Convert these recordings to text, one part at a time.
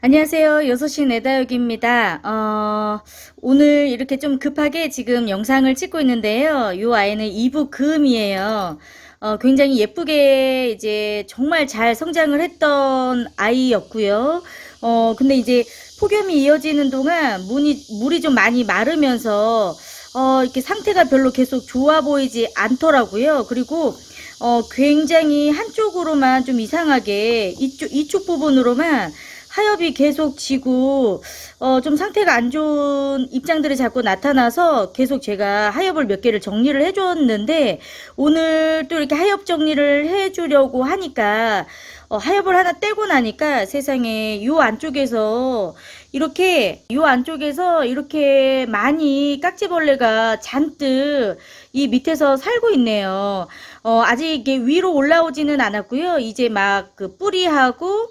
안녕하세요. 6시 내다육입니다. 어, 오늘 이렇게 좀 급하게 지금 영상을 찍고 있는데요. 이 아이는 이부 금이에요. 어, 굉장히 예쁘게 이제 정말 잘 성장을 했던 아이였고요. 어, 근데 이제 폭염이 이어지는 동안 물이, 물이 좀 많이 마르면서 어, 이렇게 상태가 별로 계속 좋아 보이지 않더라고요. 그리고 어, 굉장히 한쪽으로만 좀 이상하게 이쪽, 이쪽 부분으로만 하엽이 계속 지고 어, 좀 상태가 안 좋은 입장들이 자꾸 나타나서 계속 제가 하엽을 몇 개를 정리를 해줬는데 오늘 또 이렇게 하엽 정리를 해주려고 하니까 어, 하엽을 하나 떼고 나니까 세상에 요 안쪽에서 이렇게 요 안쪽에서 이렇게 많이 깍지벌레가 잔뜩 이 밑에서 살고 있네요. 어, 아직 이게 위로 올라오지는 않았고요. 이제 막 그 뿌리하고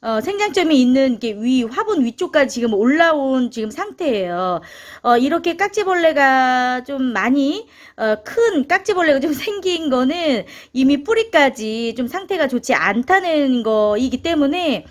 어, 생장점이 있는 게 위, 화분 위쪽까지 지금 올라온 지금 상태예요. 어, 이렇게 깍지벌레가 좀 많이, 어, 큰 깍지벌레가 좀 생긴 거는 이미 뿌리까지 좀 상태가 좋지 않다는 거이기 때문에,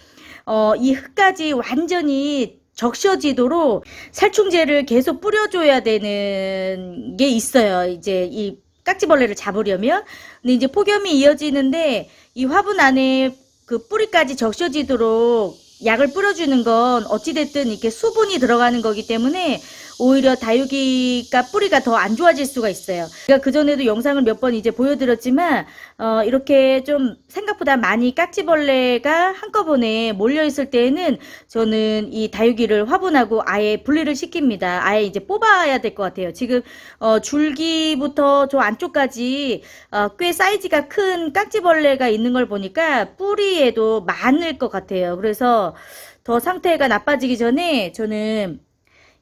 어, 이 흙까지 완전히 적셔지도록 살충제를 계속 뿌려줘야 되는 게 있어요. 이제 이 깍지벌레를 잡으려면. 근데 이제 폭염이 이어지는데 이 화분 안에 그 뿌리까지 적셔지도록 약을 뿌려주는 건 어찌됐든 이렇게 수분이 들어가는 거기 때문에 오히려 다육이가 뿌리가 더 안 좋아질 수가 있어요. 제가 그전에도 영상을 몇 번 이제 보여드렸지만, 어, 이렇게 좀 생각보다 많이 깍지벌레가 한꺼번에 몰려있을 때에는 저는 이 다육이를 화분하고 아예 분리를 시킵니다. 아예 이제 뽑아야 될 것 같아요. 지금, 어, 줄기부터 저 안쪽까지, 어, 꽤 사이즈가 큰 깍지벌레가 있는 걸 보니까 뿌리에도 많을 것 같아요. 그래서 더 상태가 나빠지기 전에 저는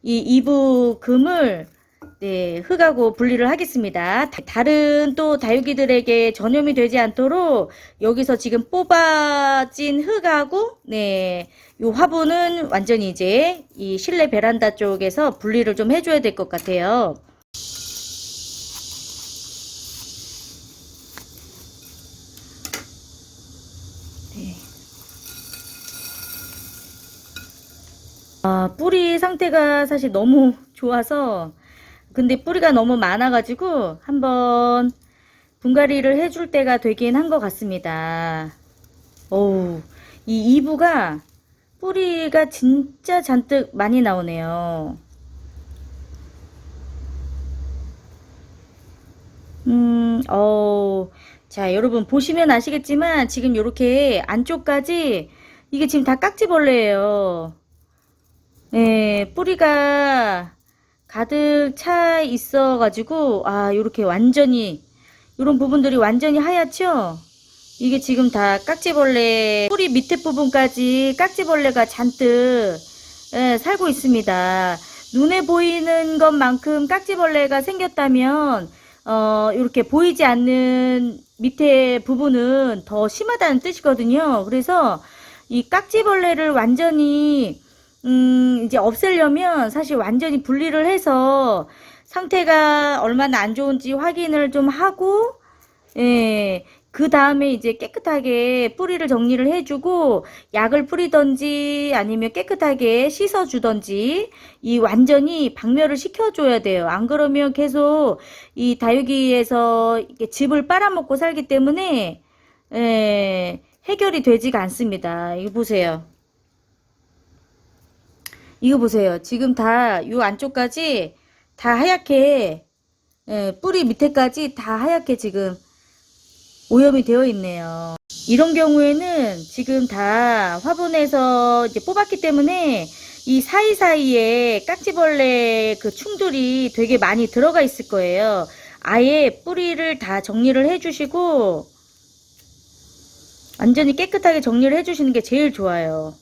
이 이부 금을 네, 흙하고 분리를 하겠습니다. 다- 다른 또 다육이들에게 전염이 되지 않도록 여기서 지금 뽑아진 흙하고 네, 요 화분은 완전히 이제 이 실내 베란다 쪽에서 분리를 좀 해줘야 될 것 같아요. 아, 뿌리 상태가 사실 너무 좋아서 근데 뿌리가 너무 많아가지고 한번 분갈이를 해줄 때가 되긴 한 것 같습니다. 어우, 이 이부가 뿌리가 진짜 잔뜩 많이 나오네요. 음, 어, 자, 여러분 보시면 아시겠지만 지금 이렇게 안쪽까지 이게 지금 다 깍지벌레예요. 예, 뿌리가 가득 차 있어 가지고, 아, 요렇게 완전히, 요런 부분들이 완전히 하얗죠? 이게 지금 다 깍지벌레, 뿌리 밑에 부분까지 깍지벌레가 잔뜩, 예, 살고 있습니다. 눈에 보이는 것만큼 깍지벌레가 생겼다면, 어, 이렇게 보이지 않는 밑에 부분은 더 심하다는 뜻이거든요. 그래서 이 깍지벌레를 완전히 음, 이제 없애려면 사실 완전히 분리를 해서 상태가 얼마나 안 좋은지 확인을 좀 하고, 예, 그 다음에 이제 깨끗하게 뿌리를 정리를 해주고, 약을 뿌리던지 아니면 깨끗하게 씻어주던지, 이 완전히 박멸을 시켜줘야 돼요. 안 그러면 계속 이 다육이에서 이렇게 즙을 빨아먹고 살기 때문에, 예, 해결이 되지가 않습니다. 이거 보세요. 이거 보세요. 지금 다 이 안쪽까지 다 하얗게 예, 뿌리 밑에까지 다 하얗게 지금 오염이 되어 있네요. 이런 경우에는 지금 다 화분에서 이제 뽑았기 때문에 이 사이사이에 깍지벌레 그 충돌이 되게 많이 들어가 있을 거예요. 아예 뿌리를 다 정리를 해주시고 완전히 깨끗하게 정리를 해주시는 게 제일 좋아요.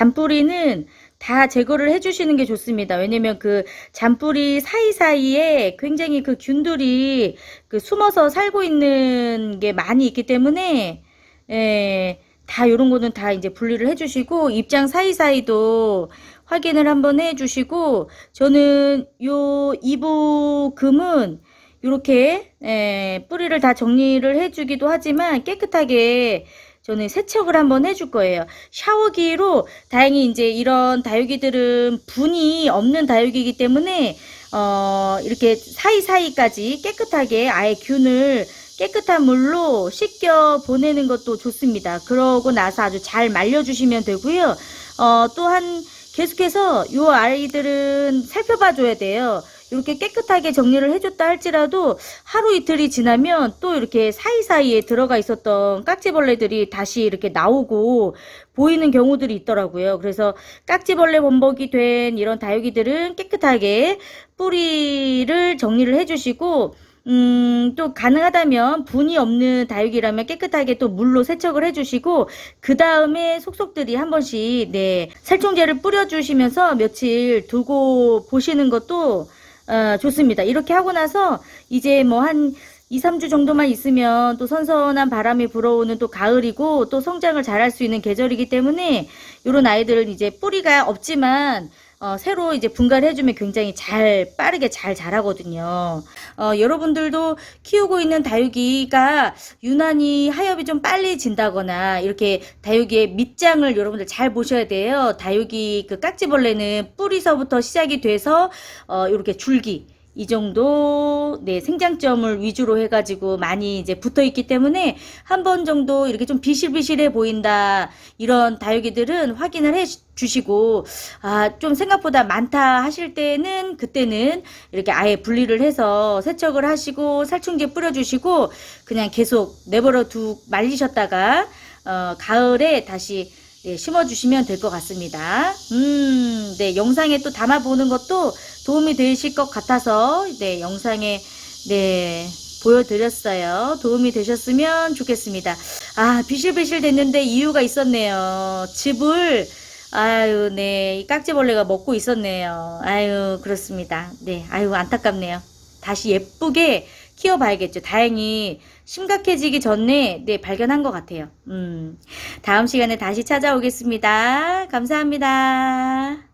잔뿌리는 다 제거를 해주시는 게 좋습니다. 왜냐면 그 잔뿌리 사이사이에 굉장히 그 균들이 그 숨어서 살고 있는 게 많이 있기 때문에, 예, 다 요런 거는 다 이제 분리를 해주시고, 입장 사이사이도 확인을 한번 해주시고 저는 요 이부금은 이렇게 예, 뿌리를 다 정리를 해주기도 하지만 깨끗하게 저는 세척을 한번 해줄 거예요. 샤워기로 다행히 이제 이런 다육이들은 분이 없는 다육이기 때문에 어, 이렇게 사이사이까지 깨끗하게 아예 균을 깨끗한 물로 씻겨 보내는 것도 좋습니다. 그러고 나서 아주 잘 말려주시면 되고요. 어, 또한 계속해서 이 아이들은 살펴봐 줘야 돼요. 이렇게 깨끗하게 정리를 해줬다 할지라도 하루 이틀이 지나면 또 이렇게 사이사이에 들어가 있었던 깍지벌레들이 다시 이렇게 나오고 보이는 경우들이 있더라고요. 그래서 깍지벌레 범벅이 된 이런 다육이들은 깨끗하게 뿌리를 정리를 해주시고 음, 또 가능하다면 분이 없는 다육이라면 깨끗하게 또 물로 세척을 해주시고 그 다음에 속속들이 한 번씩 네 살충제를 뿌려주시면서 며칠 두고 보시는 것도 어, 좋습니다. 이렇게 하고 나서 이제 뭐 한 2, 3주 정도만 있으면 또 선선한 바람이 불어오는 또 가을이고 또 성장을 잘할 수 있는 계절이기 때문에 이런 아이들은 이제 뿌리가 없지만 어, 새로 이제 분갈이 해주면 굉장히 잘 빠르게 잘 자라거든요. 어, 여러분들도 키우고 있는 다육이가 유난히 하엽이 좀 빨리 진다거나 이렇게 다육이의 밑장을 여러분들 잘 보셔야 돼요. 다육이 그 깍지벌레는 뿌리서부터 시작이 돼서 어, 이렇게 줄기 이 정도 네 생장점을 위주로 해가지고 많이 이제 붙어 있기 때문에 한 번 정도 이렇게 좀 비실비실해 보인다 이런 다육이들은 확인을 해 주시고 아 좀 생각보다 많다 하실 때는 그때는 이렇게 아예 분리를 해서 세척을 하시고 살충제 뿌려주시고 그냥 계속 내버려 두 말리셨다가 어, 가을에 다시 네, 심어주시면 될 것 같습니다. 음, 네, 영상에 또 담아보는 것도 도움이 되실 것 같아서, 네, 영상에, 네, 보여드렸어요. 도움이 되셨으면 좋겠습니다. 아, 비실비실 됐는데 이유가 있었네요. 즙을, 아유, 네, 이 깍지벌레가 먹고 있었네요. 아유, 그렇습니다. 네, 아유, 안타깝네요. 다시 예쁘게 키워봐야겠죠. 다행히 심각해지기 전에 네 발견한 것 같아요. 음, 다음 시간에 다시 찾아오겠습니다. 감사합니다.